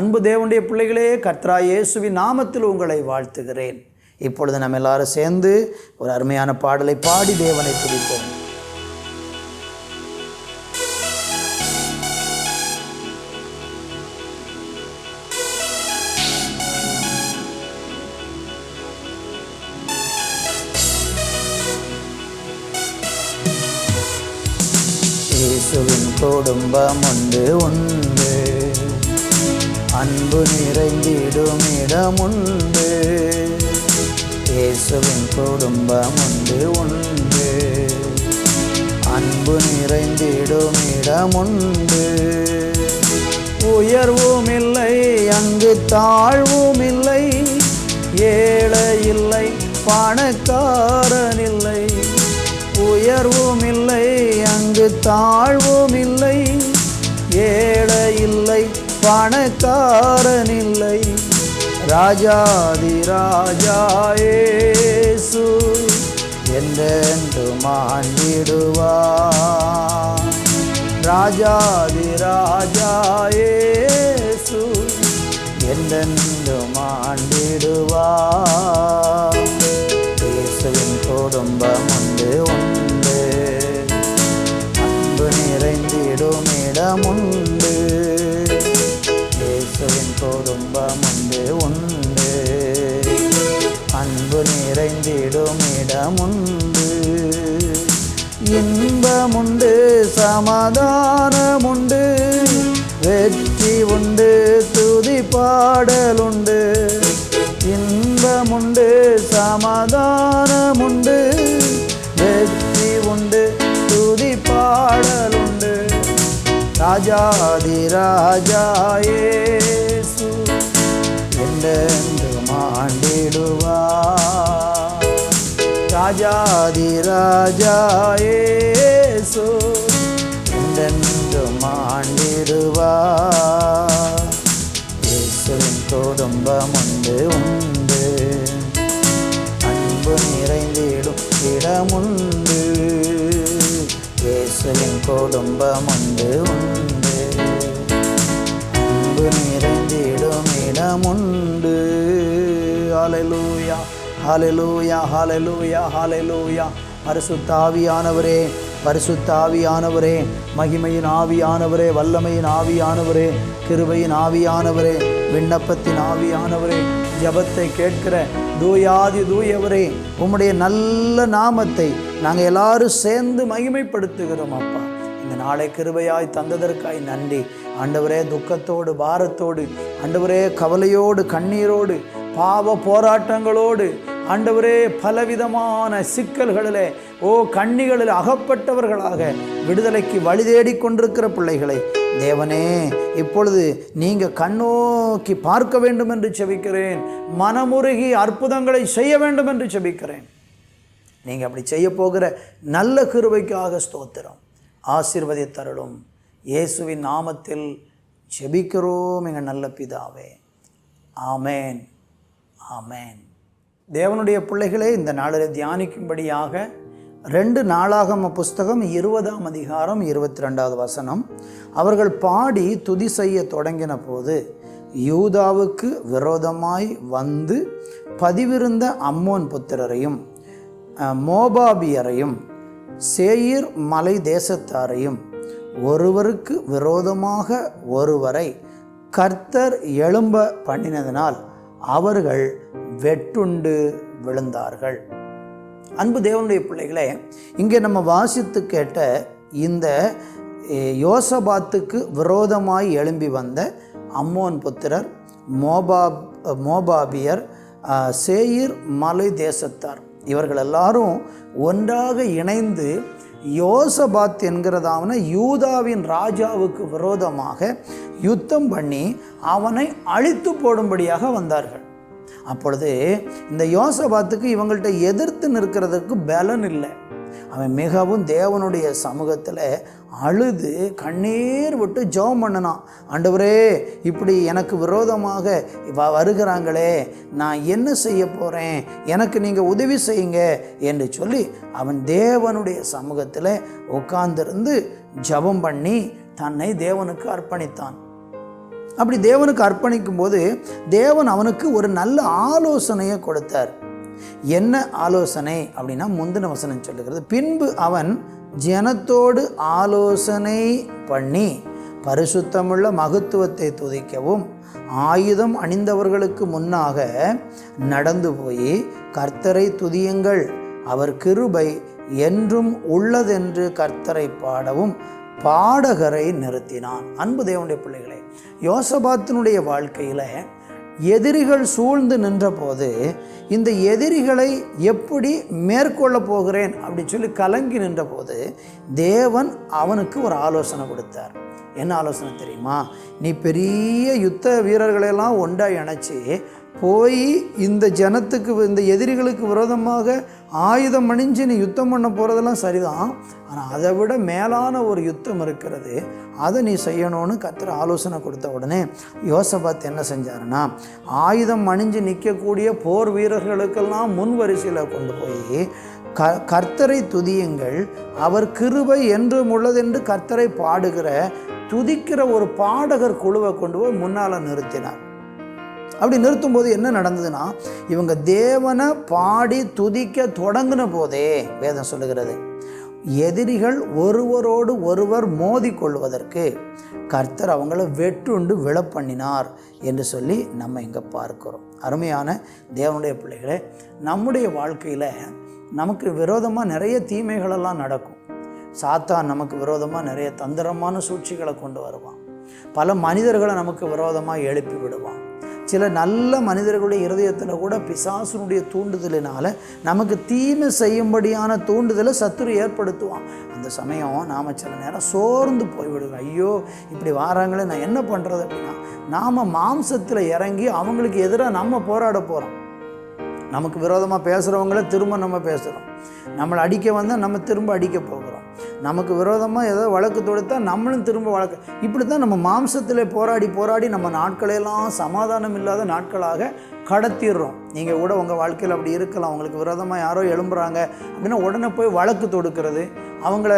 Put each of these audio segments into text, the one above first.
அன்பு தேவனுடைய பிள்ளைகளே கத்ரா இயேசுவின் நாமத்தில் உங்களை வாழ்த்துகிறேன். இப்பொழுது நம்ம எல்லாரும் சேர்ந்து ஒரு அருமையான பாடலை பாடி தேவனை குறிப்போம் இயேசுவின் குடும்பம் உண்டு உண்டு. அன்பு நிறைந்திடும் இடமுண்டு. இயேசுவின் குடும்பம் உண்டு. உண்டு அன்பு நிறைந்திடும் இடமுண்டு. உயர்வும் இல்லை அங்கு தாழ்வும் இல்லை. ஏழை இல்லை பணக்காரன் இல்லை உயர்வும் இல்லை அங்கு தாழ்வும் இல்லை. ஏழை இல்லை பணக்காரன் இல்லை ராஜாதி ராஜாயேசு என்றென்றும் ஆண்டிடுவார். ராஜாதி ராஜாயேசு என்றென்றும் ஆண்டிடுவார். இயேசுவின் குடும்பம் உண்டு உண்டு. அன்பு நிறைந்திடும் இடமுண்டு இயேசுவின் குடும்பம் உண்டு. அன்பு நிறைந்திடும் இடமுண்டு. இன்பமுண்டு சமாதானமுண்டு. வெற்றி உண்டு துதி பாடலுண்டு. இன்பமுண்டு சமாதானமுண்டு. வெற்றி உண்டு துதி பாடலுண்டு. ராஜாதி ராஜாயே. என்றென்று மாண்டிடுவார் ராஜாதி ராஜாயேசு என்றென்று மாண்டிடுவார் இயேசுவின் குடும்பம் உண்டு. உண்டு அன்பு நிறைந்திடும் இடமுண்டு. இயேசுவின் குடும்பம் உண்டு உண்டு. உண்டு ஹாலலூயா ஹalleluya ஹாலலூயா ஹாலலூயா பரிசுத்தாவியானவரே பரிசுத்தாவியானவரே மகிமையின் ஆவியானவரே வல்லமையின் ஆவியானவரே கிருபையின் ஆவியானவரே விண்ணப்பத்தின் ஆவியானவரே ஜபத்தை கேட்கிற தூயாதி தூயவரே உம்முடைய நல்ல நாமத்தை நாங்கள் எல்லாரும் சேர்ந்து மகிமைப்படுத்துகிறோம் அப்பா. இந்த நாளை கிருபையாய் தந்ததற்காய் நன்றி. ஆண்டவரே துக்கத்தோடு பாரத்தோடு ஆண்டவரே கவலையோடு கண்ணீரோடு பாவ போராட்டங்களோடு ஆண்டவரே பலவிதமான சிக்கல்களிலே ஓ கண்ணிகளில் அகப்பட்டவர்களாக விடுதலைக்கு வழி தேடிக் கொண்டிருக்கிற பிள்ளைகளை தேவனே இப்பொழுது நீங்கள் கண்ணோக்கி பார்க்க வேண்டும் என்று செபிக்கிறேன். மனமுருகி அற்புதங்களை செய்ய வேண்டும் என்று செபிக்கிறேன். நீங்கள் அப்படி செய்ய போகிற நல்ல கிருவைக்காக ஸ்தோத்திரம். ஆசீர்வதி தருளும் இயேசுவின் நாமத்தில் செபிக்கிறோம் எங்கள் நல்ல பிதாவே. ஆமேன். ஆமேன். தேவனுடைய பிள்ளைகளே இந்த நாளில் தியானிக்கும்படியாக ரெண்டு நாளாகம புஸ்தகம் இருபதாம் அதிகாரம் இருபத்தி ரெண்டாவது வசனம். அவர்கள் பாடி துதி செய்ய தொடங்கின போது யூதாவுக்கு விரோதமாய் வந்து பதிவிருந்த அம்மோன் புத்திரரையும் மோபாபியரையும் சேயிர் மலை தேசத்தாரையும் ஒருவருக்கு விரோதமாக ஒருவரை கர்த்தர் எழும்ப பண்ணினதினால் அவர்கள் வெட்டுண்டு விழுந்தார்கள். அன்பு தேவனுடைய பிள்ளைகளே இங்கே நம்ம வாசித்து கேட்ட இந்த யோசபாத்துக்கு விரோதமாய் எழும்பி வந்த அம்மோன் புத்திரர் மோபாப் மோபாபியர் சேயிர் மலை தேசத்தார். இவர்கள் எல்லாரும் ஒன்றாக இணைந்து யோசபாத் என்கிறதாவன யூதாவின் ராஜாவுக்கு விரோதமாக யுத்தம் பண்ணி அவனை அழித்து போடும்படியாக வந்தார்கள். அப்பொழுது இந்த யோசபாத்துக்கு இவங்கள்ட்ட எதிர்த்து நிற்கிறதுக்கு பலன் இல்லை. அவன் மிகவும் தேவனுடைய சமூகத்தில் அழுது கண்ணீர் விட்டு ஜெபம் பண்ணனான். ஆண்டவரே இப்படி எனக்கு விரோதமாக வ- வருகிறாங்களே நான் என்ன செய்ய போகிறேன் எனக்கு நீங்கள் உதவி செய்யுங்க என்று சொல்லி அவன் தேவனுடைய சமூகத்தில் உட்கார்ந்திருந்து ஜெபம் பண்ணி தன்னை தேவனுக்கு அர்ப்பணித்தான். அப்படி தேவனுக்கு அர்ப்பணிக்கும் போது தேவன் அவனுக்கு ஒரு நல்ல ஆலோசனையை கொடுத்தார். என்ன ஆலோசனை அப்படின்னா முந்தின வசனம் சொல்லுகிறது. பின்பு அவன் ஜனத்தோடு ஆலோசனை பண்ணி பரிசுத்தமுள்ள மகத்துவத்தை துதிக்கவும் ஆயுதம் அணிந்தவர்களுக்கு முன்னாக நடந்து போய் கர்த்தரை துதியுங்கள். அவர் கிருபை என்றும் உள்ளதென்று கர்த்தரை பாடவும் பாடகரை நிறுத்தினான். அன்பு தேவனுடைய பிள்ளைகளே யோசபாத்தினுடைய வாழ்க்கையில் எதிரிகள் சூழ்ந்து நின்றபோது இந்த எதிரிகளை எப்படி மேற்கொள்ள போகிறேன் அப்படி சொல்லி கலங்கி நின்றபோது தேவன் அவனுக்கு ஒரு ஆலோசனை கொடுத்தார். என்ன ஆலோசனை தெரியுமா? நீ பெரிய யுத்த வீரர்களையெல்லாம் ஒன்றாக இணைச்சி போய் இந்த ஜனத்துக்கு இந்த எதிரிகளுக்கு விரோதமாக ஆயுதம் அணிஞ்சு நீ யுத்தம் பண்ண போகிறதெல்லாம் சரிதான். ஆனால் அதை விட மேலான ஒரு யுத்தம் இருக்கிறது. அதை நீ செய்யணும்னு கத்திர ஆலோசனை கொடுத்த உடனே யோசபாத் என்ன செஞ்சாருன்னா ஆயுதம் அணிஞ்சு நிற்கக்கூடிய போர் வீரர்களுக்கெல்லாம் முன் வரிசையில் கொண்டு போய் க கர்த்தரை துதியுங்கள். அவர் கிருபை என்றும் உள்ளதென்று கர்த்தரை பாடுகிற துதிக்கிற ஒரு பாடகர் குழுவை கொண்டு போய் முன்னால் நிறுத்தினார். அப்படி நிறுத்தும்போது என்ன நடந்ததுன்னா இவங்க தேவனை பாடி துதிக்க தொடங்கின போதே வேதம் சொல்லுகிறது எதிரிகள் ஒருவரோடு ஒருவர் மோதி கொள்வதற்கு கர்த்தர் அவங்கள வெற்றுண்டு விழப்பண்ணினார் என்று சொல்லி நம்ம இங்கே பார்க்கிறோம். அருமையான தேவனுடைய பிள்ளைகளே நம்முடைய வாழ்க்கையில் நமக்கு விரோதமாக நிறைய தீமைகளெல்லாம் நடக்கும். சாத்தான் நமக்கு விரோதமாக நிறைய தந்திரமான சூழ்ச்சிகளை கொண்டு வருவான். பல மனிதர்களை நமக்கு விரோதமாக எழுப்பி விடுவான். சில நல்ல மனிதர்களுடைய இருதயத்தில் கூட பிசாசுனுடைய தூண்டுதலினால் நமக்கு தீமை செய்யும்படியான தூண்டுதலை சத்துரு ஏற்படுத்துவான். அந்த சமயம் நாம் சில நேரம் சோர்ந்து போய்விடுவோம். ஐயோ இப்படி வாராங்களே நான் என்ன பண்ணுறது அப்படின்னா நாம் மாம்சத்தில் இறங்கி அவங்களுக்கு எதிராக நம்ம போராட போகிறோம் நமக்கு விரோதமாக பேசுகிறவங்கள திரும்ப நம்ம பேசுகிறோம் நம்மளை அடிக்க வந்தால் நம்ம திரும்ப அடிக்க போகிறோம். நமக்கு விரோதமாக ஏதோ வழக்கு தொடுத்தால் நம்மளும் திரும்ப வழக்கு. இப்படி தான் நம்ம மாம்சத்தில் போராடி போராடி நம்ம நாட்களையெல்லாம் சமாதானம் இல்லாத நாட்களாக கடத்திடுறோம். நீங்கள் கூட உங்கள் வாழ்க்கையில் அப்படி இருக்கலாம். உங்களுக்கு விரோதமாக யாரோ எழும்புறாங்க அப்படின்னா உடனே போய் வழக்கு தொடுக்கிறது அவங்கள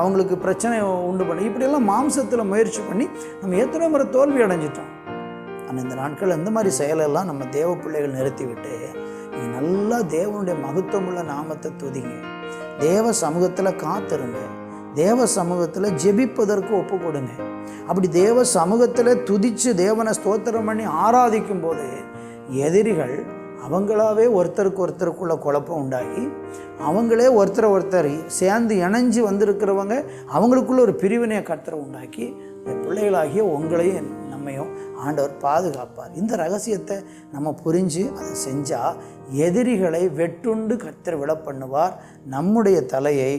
அவங்களுக்கு பிரச்சனை உண்டு பண்ணி இப்படியெல்லாம் மாம்சத்தில் முயற்சி பண்ணி நம்ம எத்தனை முறை தோல்வி அடைஞ்சிட்டோம். ஆனால் இந்த நாட்கள் இந்த மாதிரி செயலெல்லாம் நம்ம தேவ பிள்ளைகள் நிறுத்திவிட்டு நீ நல்லா தேவனுடைய மகத்துவமுள்ள நாமத்தை துதிங்க. தேவ சமூகத்தில் காத்திருங்க. தேவ சமூகத்தில் ஜெபிப்பதற்கு ஒப்பு கொடுங்க அப்படி தேவ சமூகத்தில் துதித்து தேவனை ஸ்தோத்திரம் பண்ணி ஆராதிக்கும் போது எதிரிகள் அவங்களாவே ஒருத்தருக்கு ஒருத்தருக்குள்ள குழப்பம் உண்டாகி அவங்களே ஒருத்தரை ஒருத்தர் சேர்ந்து இணைஞ்சு வந்திருக்கிறவங்க அவங்களுக்குள்ள ஒரு பிரிவினையை கத்துற உண்டாக்கி என் பிள்ளைகளாகிய உங்களையும் நம்மையும் ஆண்டவர் பாதுகாப்பார். இந்த ரகசியத்தை நம்ம புரிஞ்சு அதை செஞ்சால் எதிரிகளை வெட்டுண்டு கத்தர் விட பண்ணுவார். நம்முடைய தலையை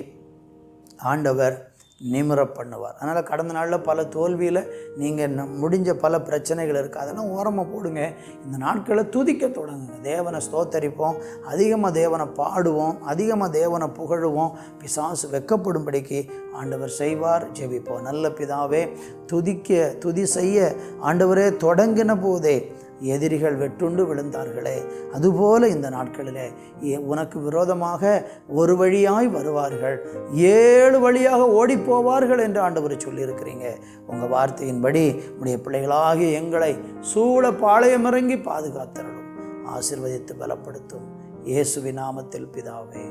ஆண்டவர் நிமிர பண்ணுவார். அதனால் கடந்த நாளில் பல தோல்வியில் நீங்கள் முடிஞ்ச பல பிரச்சனைகள் இருக்குது அதெல்லாம் ஓரமாக போடுங்க. இந்த நாட்களை துதிக்க தொடங்குங்க. தேவனை ஸ்தோத்தரிப்போம். அதிகமாக தேவனை பாடுவோம். அதிகமாக தேவனை புகழுவோம். பிசாசு வெக்கப்படும்படிக்கு ஆண்டவர் செய்வார். ஜெபிப்போம். நல்ல பிதாவே துதிக்க துதி செய்ய ஆண்டவரே தொடங்கின போதே எதிரிகள் வெட்டுண்டு விழுந்தார்களே. அதுபோல இந்த நாட்களிலே உனக்கு விரோதமாக ஒரு வழியாய் வருவார்கள். ஏழு வழியாக ஓடிப் போவார்கள் என்று ஆண்டவர் சொல்லியிருக்கிறீங்க. உங்கள் வார்த்தையின்படி உடைய பிள்ளைகளாகிய எங்களை சூழ பாளையம் இறங்கி பாதுகாத்தரலும் ஆசிர்வதித்து பலப்படுத்தும். இயேசுவி நாமத்தில் பிதாவே.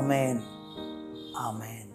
ஆமேன். ஆமேன்.